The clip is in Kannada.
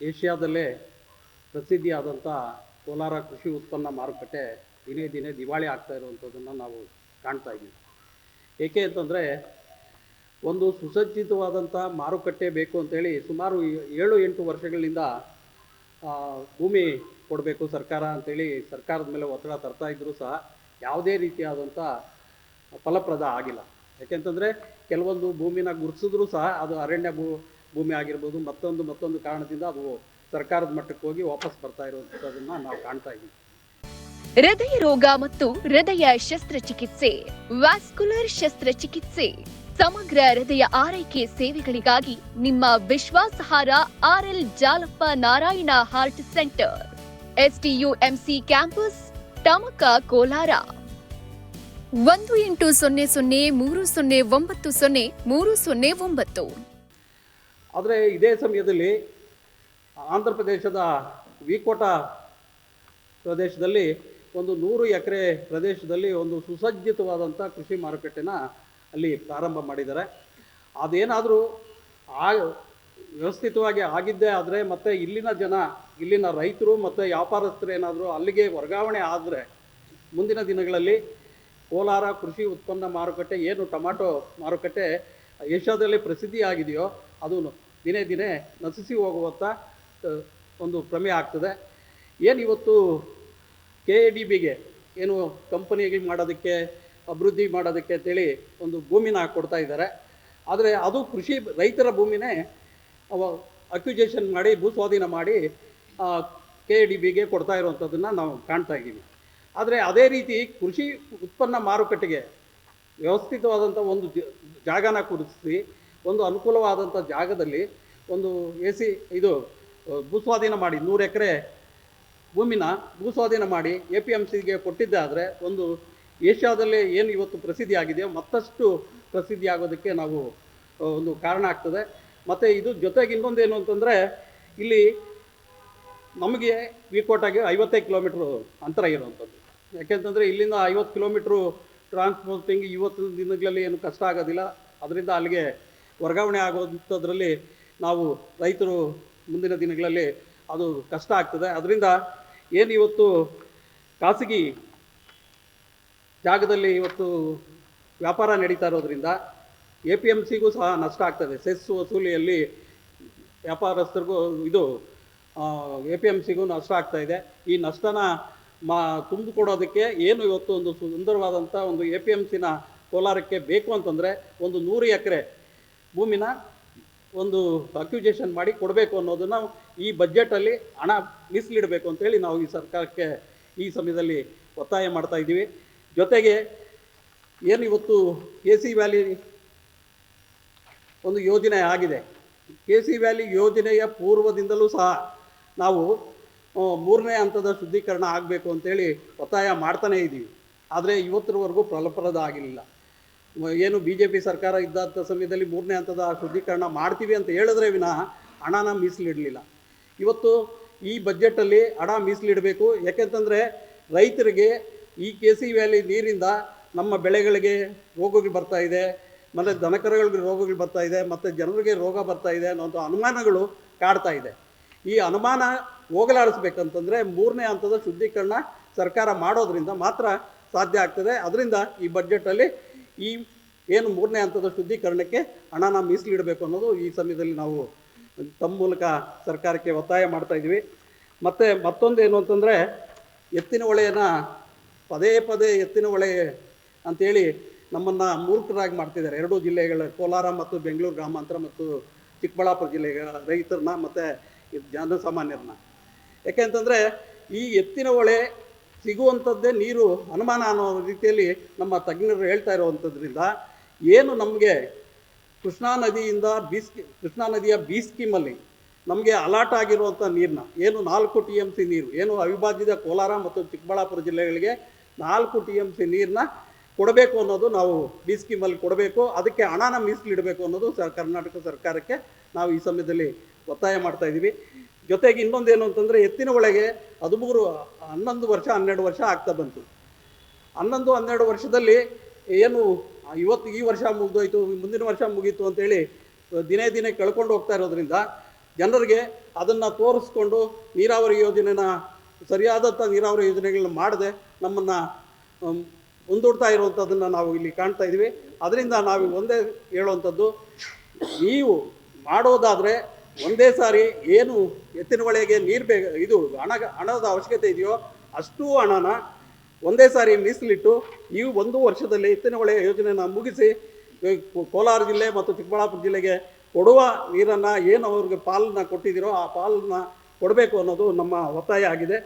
ಏಷ್ಯಾದಲ್ಲೇ ಪ್ರಸಿದ್ಧಿಯಾದಂಥ ಕೋಲಾರ ಕೃಷಿ ಉತ್ಪನ್ನ ಮಾರುಕಟ್ಟೆ ದಿನೇ ದಿನೇ ದಿವಾಳಿ ಆಗ್ತಾ ಇರುವಂಥದ್ದನ್ನು ನಾವು ಕಾಣ್ತಾ ಇದ್ದೀವಿ. ಏಕೆ ಅಂತಂದರೆ ಒಂದು ಸುಸಜ್ಜಿತವಾದಂಥ ಮಾರುಕಟ್ಟೆ ಬೇಕು ಅಂತೇಳಿ ಸುಮಾರು ಏಳು ಎಂಟು ವರ್ಷಗಳಿಂದ ಭೂಮಿ ಕೊಡಬೇಕು ಸರ್ಕಾರ ಅಂತೇಳಿ ಸರ್ಕಾರದ ಮೇಲೆ ಒತ್ತಡ ತರ್ತಾ ಇದ್ದರೂ ಸಹ ಯಾವುದೇ ರೀತಿಯಾದಂಥ ಫಲಪ್ರದ ಆಗಿಲ್ಲ. ಯಾಕೆಂತಂದರೆ ಕೆಲವೊಂದು ಭೂಮಿನ ಗುರುತಿಸಿದ್ರೂ ಸಹ ಅದು ಅರಣ್ಯ ಭೂ ಭೂಮಿ ಆಗಿರ್ಬೋದು, ಮತ್ತೊಂದು ಮತ್ತೊಂದು ಕಾರಣದಿಂದ ಅದು ಸರ್ಕಾರದ ಮಟ್ಟಕ್ಕೆ ಹೋಗಿ ವಾಪಸ್ ಬರ್ತಾ ಇರುವಂತದನ್ನ ನಾವು ಕಾಣ್ತಾ ಇದ್ದೀವಿ. ಹೃದಯ ರೋಗ ಮತ್ತು ಹೃದಯ ಶಸ್ತ್ರಚಿಕಿತ್ಸೆ, ವ್ಯಾಸ್ಕುಲರ್ ಶಸ್ತ್ರಚಿಕಿತ್ಸೆ, ಸಮಗ್ರ ಹೃದಯ ಆರೈಕೆ ಸೇವೆಗಳಿಗಾಗಿ ನಿಮ್ಮ ವಿಶ್ವಾಸಹಾರ R L Jalappa Narayana heart centre SDUMC campus, Tamaka Kolar. ಒಂದು ಎಂಟು ಸೊನ್ನೆ ಸೊನ್ನೆ ಮೂರು ಸೊನ್ನೆ ಒಂಬತ್ತು ಸೊನ್ನೆ ಮೂರು ಸೊನ್ನೆ ಒಂಬತ್ತು. ಆದರೆ ಇದೇ ಸಮಯದಲ್ಲಿ ಆಂಧ್ರ ಪ್ರದೇಶದ ವಿಕೋಟ ಪ್ರದೇಶದಲ್ಲಿ ಒಂದು ನೂರು ಎಕರೆ ಪ್ರದೇಶದಲ್ಲಿ ಒಂದು ಸುಸಜ್ಜಿತವಾದಂಥ ಕೃಷಿ ಮಾರುಕಟ್ಟೆನ ಅಲ್ಲಿ ಪ್ರಾರಂಭ ಮಾಡಿದ್ದಾರೆ. ಅದೇನಾದರೂ ಆ ವ್ಯವಸ್ಥಿತವಾಗಿ ಆಗಿದ್ದೇ ಆದರೆ ಮತ್ತು ಇಲ್ಲಿನ ಜನ, ಇಲ್ಲಿನ ರೈತರು ಮತ್ತು ವ್ಯಾಪಾರಸ್ಥರು ಏನಾದರೂ ಅಲ್ಲಿಗೆ ವರ್ಗಾವಣೆ ಆದರೆ ಮುಂದಿನ ದಿನಗಳಲ್ಲಿ ಕೋಲಾರ ಕೃಷಿ ಉತ್ಪನ್ನ ಮಾರುಕಟ್ಟೆ, ಏನು ಟೊಮಾಟೊ ಮಾರುಕಟ್ಟೆ ಏಷ್ಯಾದಲ್ಲಿ ಪ್ರಸಿದ್ಧಿಯಾಗಿದೆಯೋ ಅದು ದಿನೇ ದಿನೇ ನಶಿಸಿ ಹೋಗುವಂಥ ಒಂದು ಪ್ರಮೇಯ ಆಗ್ತದೆ. ಏನು ಇವತ್ತು ಕೆ ಎ ಡಿ ಬಿಗೆ ಏನು ಕಂಪನಿಗೆ ಮಾಡೋದಕ್ಕೆ, ಅಭಿವೃದ್ಧಿ ಮಾಡೋದಕ್ಕೆ ಅಂತೇಳಿ ಒಂದು ಭೂಮಿನ ಕೊಡ್ತಾ ಇದ್ದಾರೆ. ಆದರೆ ಅದು ಕೃಷಿ ರೈತರ ಭೂಮಿನೇ ಅವ ಅಕ್ಯುಜೇಷನ್ ಮಾಡಿ, ಭೂಸ್ವಾಧೀನ ಮಾಡಿ ಕೆ ಎ ಡಿ ಬಿಗೆ ಕೊಡ್ತಾ ಇರುವಂಥದ್ದನ್ನು ನಾವು ಕಾಣ್ತಾ ಇದ್ದೀವಿ. ಆದರೆ ಅದೇ ರೀತಿ ಕೃಷಿ ಉತ್ಪನ್ನ ಮಾರುಕಟ್ಟೆಗೆ ವ್ಯವಸ್ಥಿತವಾದಂಥ ಒಂದು ಜಾಗನ ಕುರಿಸಿ ಒಂದು ಅನುಕೂಲವಾದಂಥ ಜಾಗದಲ್ಲಿ ಒಂದು ಎ ಸಿ ಇದು ಭೂಸ್ವಾಧೀನ ಮಾಡಿ ನೂರು ಎಕರೆ ಭೂಮಿನ ಭೂಸ್ವಾಧೀನ ಮಾಡಿ ಎ ಪಿ ಎಂ ಸಿಗೆ ಕೊಟ್ಟಿದ್ದೆ ಆದರೆ ಒಂದು ಏಷ್ಯಾದಲ್ಲಿ ಏನು ಇವತ್ತು ಪ್ರಸಿದ್ಧಿ ಆಗಿದೆಯೋ ಮತ್ತಷ್ಟು ಪ್ರಸಿದ್ಧಿ ಆಗೋದಕ್ಕೆ ನಾವು ಒಂದು ಕಾರಣ ಆಗ್ತದೆ. ಮತ್ತು ಇದು ಜೊತೆಗೆ ಇನ್ನೊಂದೇನು ಅಂತಂದರೆ ಇಲ್ಲಿ ನಮಗೆ ವೀಕೋಟಾಗಿ ಐವತ್ತೈದು ಕಿಲೋಮೀಟ್ರು ಅಂತರ ಇರುವಂಥದ್ದು. ಯಾಕೆಂತಂದರೆ ಇಲ್ಲಿಂದ ಐವತ್ತು ಕಿಲೋಮೀಟ್ರು ಟ್ರಾನ್ಸ್ಪೋರ್ಟಿಂಗ್ ಇವತ್ತಿನ ದಿನಗಳಲ್ಲಿ ಏನು ಕಷ್ಟ ಆಗೋದಿಲ್ಲ. ಅದರಿಂದ ಅಲ್ಲಿಗೆ ವರ್ಗಾವಣೆ ಆಗುವಂಥದ್ರಲ್ಲಿ ನಾವು ರೈತರು ಮುಂದಿನ ದಿನಗಳಲ್ಲಿ ಅದು ಕಷ್ಟ ಆಗ್ತದೆ. ಅದರಿಂದ ಏನು ಇವತ್ತು ಖಾಸಗಿ ಜಾಗದಲ್ಲಿ ಇವತ್ತು ವ್ಯಾಪಾರ ನಡೀತಾ ಇರೋದ್ರಿಂದ ಎ ಪಿ ಎಂ ಸಿಗೂ ಸಹ ನಷ್ಟ ಆಗ್ತದೆ. ಸೆಸ್ ವಸೂಲಿಯಲ್ಲಿ ವ್ಯಾಪಾರಸ್ಥರಿಗೂ ಇದು ಎ ಪಿ ಎಂ ಸಿಗೂ ನಷ್ಟ ಆಗ್ತಾ ಇದೆ. ಈ ನಷ್ಟನ ಮಾ, ತುಂಬಿಕೊಡೋದಕ್ಕೆ ಏನು ಇವತ್ತು ಒಂದು ಸುಂದರವಾದಂಥ ಒಂದು ಎ ಪಿ ಎಂ ಸಿನ ಕೋಲಾರಕ್ಕೆ ಬೇಕು ಅಂತಂದರೆ ಒಂದು ನೂರು ಎಕರೆ ಭೂಮಿನ ಒಂದು ಅಕ್ಯುಜೇಷನ್ ಮಾಡಿ ಕೊಡಬೇಕು ಅನ್ನೋದನ್ನು ಈ ಬಜೆಟಲ್ಲಿ ಹಣ ಮೀಸಲಿಡಬೇಕು ಅಂತೇಳಿ ನಾವು ಈ ಸರ್ಕಾರಕ್ಕೆ ಈ ಸಮಯದಲ್ಲಿ ಒತ್ತಾಯ ಮಾಡ್ತಾ ಇದ್ದೀವಿ. ಜೊತೆಗೆ ಏನು ಇವತ್ತು ಕೆ ಸಿ ವ್ಯಾಲಿ ಒಂದು ಯೋಜನೆ ಆಗಿದೆ. ಕೆ ಸಿ ವ್ಯಾಲಿ ಯೋಜನೆಯ ಪೂರ್ವದಿಂದಲೂ ಸಹ ನಾವು ಮೂರನೇ ಹಂತದ ಶುದ್ಧೀಕರಣ ಆಗಬೇಕು ಅಂತೇಳಿ ಒತ್ತಾಯ ಮಾಡ್ತಾನೇ ಇದ್ದೀವಿ. ಆದರೆ ಇವತ್ತರವರೆಗೂ ಫಲಪ್ರದ ಆಗಿರಲಿಲ್ಲ ಏನು ಬಿ ಜೆ ಪಿ ಸರ್ಕಾರ ಇದ್ದಂಥ ಸಮಯದಲ್ಲಿ ಮೂರನೇ ಹಂತದ ಶುದ್ಧೀಕರಣ ಮಾಡ್ತೀವಿ ಅಂತ ಹೇಳಿದ್ರೆ ವಿನಃ ಹಣನ ಮೀಸಲಿಡಲಿಲ್ಲ. ಇವತ್ತು ಈ ಬಜೆಟಲ್ಲಿ ಹಣ ಮೀಸಲಿಡಬೇಕು. ಯಾಕೆಂತಂದರೆ ರೈತರಿಗೆ ಈ ಕೆ ಸಿ ವ್ಯಾಲಿ ನೀರಿಂದ ನಮ್ಮ ಬೆಳೆಗಳಿಗೆ ರೋಗಗಳು ಬರ್ತಾ ಇದೆ, ಮತ್ತು ದನಕರಗಳಿಗೆ ರೋಗಗಳು ಬರ್ತಾ ಇದೆ, ಮತ್ತು ಜನರಿಗೆ ರೋಗ ಬರ್ತಾ ಇದೆ ಅನ್ನೋಂಥ ಅನುಮಾನಗಳು ಕಾಡ್ತಾ ಇದೆ. ಈ ಅನುಮಾನ ಹೋಗಲಾಡಿಸ್ಬೇಕಂತಂದರೆ ಮೂರನೇ ಹಂತದ ಶುದ್ಧೀಕರಣ ಸರ್ಕಾರ ಮಾಡೋದ್ರಿಂದ ಮಾತ್ರ ಸಾಧ್ಯ ಆಗ್ತದೆ. ಅದರಿಂದ ಈ ಬಜೆಟಲ್ಲಿ ಈ ಏನು ಮೂರನೇ ಹಂತದ ಶುದ್ಧೀಕರಣಕ್ಕೆ ಹಣನ ಮೀಸಲಿಡಬೇಕು ಅನ್ನೋದು ಈ ಸಮಯದಲ್ಲಿ ನಾವು ತಮ್ಮ ಮೂಲಕ ಸರ್ಕಾರಕ್ಕೆ ಒತ್ತಾಯ ಮಾಡ್ತಾ ಇದ್ದೀವಿ. ಮತ್ತು ಮತ್ತೊಂದು ಏನು ಅಂತಂದರೆ ಎತ್ತಿನ ಹೊಳೆಯನ್ನು ಪದೇ ಪದೇ ಎತ್ತಿನ ಹೊಳೆ ಅಂತೇಳಿ ನಮ್ಮನ್ನು ಮೂರ್ಖರಾಗಿ ಮಾಡ್ತಿದ್ದಾರೆ. ಎರಡೂ ಜಿಲ್ಲೆಗಳ ಕೋಲಾರ ಮತ್ತು ಬೆಂಗಳೂರು ಗ್ರಾಮಾಂತರ ಮತ್ತು ಚಿಕ್ಕಬಳ್ಳಾಪುರ ಜಿಲ್ಲೆಗಳ ರೈತರನ್ನ ಮತ್ತು ಜನಸಾಮಾನ್ಯರನ್ನ. ಯಾಕೆಂತಂದರೆ ಈ ಎತ್ತಿನ ಹೊಳೆ ಸಿಗುವಂಥದ್ದೇ ನೀರು, ಅನುಮಾನ ಅನ್ನೋ ರೀತಿಯಲ್ಲಿ ನಮ್ಮ ತಜ್ಞರು ಹೇಳ್ತಾ ಇರುವಂಥದ್ರಿಂದ ಏನು ನಮಗೆ ಕೃಷ್ಣಾ ನದಿಯಿಂದ ಬೀಸ್ಕಿ, ಕೃಷ್ಣಾ ನದಿಯ ಬಿ ಸ್ಕೀಮಲ್ಲಿ ನಮಗೆ ಅಲಾಟ್ ಆಗಿರುವಂಥ ನೀರನ್ನ ಏನು ನಾಲ್ಕು ಟಿ ಎಂ ಸಿ ನೀರು, ಏನು ಅವಿಭಾಜ್ಯದ ಕೋಲಾರ ಮತ್ತು ಚಿಕ್ಕಬಳ್ಳಾಪುರ ಜಿಲ್ಲೆಗಳಿಗೆ ನಾಲ್ಕು ಟಿ ಎಂ ಸಿ ನೀರನ್ನ ಕೊಡಬೇಕು ಅನ್ನೋದು ನಾವು ಬಿ ಸ್ಕೀಮಲ್ಲಿ ಕೊಡಬೇಕು. ಅದಕ್ಕೆ ಹಣನ ಮೀಸಲಿಡಬೇಕು ಅನ್ನೋದು ಸರ್, ಕರ್ನಾಟಕ ಸರ್ಕಾರಕ್ಕೆ ನಾವು ಈ ಸಮಯದಲ್ಲಿ ಒತ್ತಾಯ ಮಾಡ್ತಾ ಇದ್ದೀವಿ ಜೊತೆಗೆ ಇನ್ನೊಂದೇನು ಅಂತಂದರೆ ಎತ್ತಿನ ಒಳಗೆ ಹದಿಮೂರು, ಹನ್ನೊಂದು ವರ್ಷ, ಹನ್ನೆರಡು ವರ್ಷ ಆಗ್ತಾ ಬಂತು. ಹನ್ನೊಂದು, ಹನ್ನೆರಡು ವರ್ಷದಲ್ಲಿ ಏನು, ಇವತ್ತು ಈ ವರ್ಷ ಮುಗಿದೋಯ್ತು, ಮುಂದಿನ ವರ್ಷ ಮುಗೀತು ಅಂತೇಳಿ ದಿನೇ ದಿನೇ ಕಳ್ಕೊಂಡು ಹೋಗ್ತಾ ಇರೋದ್ರಿಂದ ಜನರಿಗೆ ಅದನ್ನು ತೋರಿಸ್ಕೊಂಡು ನೀರಾವರಿ ಯೋಜನೆನ ಸರಿಯಾದಂಥ ನೀರಾವರಿ ಯೋಜನೆಗಳನ್ನ ಮಾಡದೆ ನಮ್ಮನ್ನು ಮುಂದೂಡ್ತಾ ಇರುವಂಥದ್ದನ್ನು ನಾವು ಇಲ್ಲಿ ಕಾಣ್ತಾ ಇದ್ದೀವಿ ಅದರಿಂದ ನಾವು ಒಂದೇ ಹೇಳುವಂಥದ್ದು ನೀವು ಮಾಡೋದಾದರೆ ಒಂದೇ ಸಾರಿ ಏನು ಎತ್ತಿನ ಒಳಗೆ ನೀರು ಬೇಗ ಇದು ಹಣ, ಹಣದ ಅವಶ್ಯಕತೆ ಇದೆಯೋ ಅಷ್ಟು ಹಣನ ಒಂದೇ ಸಾರಿ ಮೀಸಲಿಟ್ಟು ಈ ಒಂದು ವರ್ಷದಲ್ಲಿ ಎತ್ತಿನ ಹೊಳೆ ಯೋಜನೆಯನ್ನು ಮುಗಿಸಿ ಕೋಲಾರ ಜಿಲ್ಲೆ ಮತ್ತು ಚಿಕ್ಕಬಳ್ಳಾಪುರ ಜಿಲ್ಲೆಗೆ ಕೊಡುವ ನೀರನ್ನು ಏನು ಅವ್ರಿಗೆ ಪಾಲನ್ನ ಕೊಟ್ಟಿದ್ದೀರೋ ಆ ಪಾಲನ್ನ ಕೊಡಬೇಕು ಅನ್ನೋದು ನಮ್ಮ ಒತ್ತಾಯ ಆಗಿದೆ.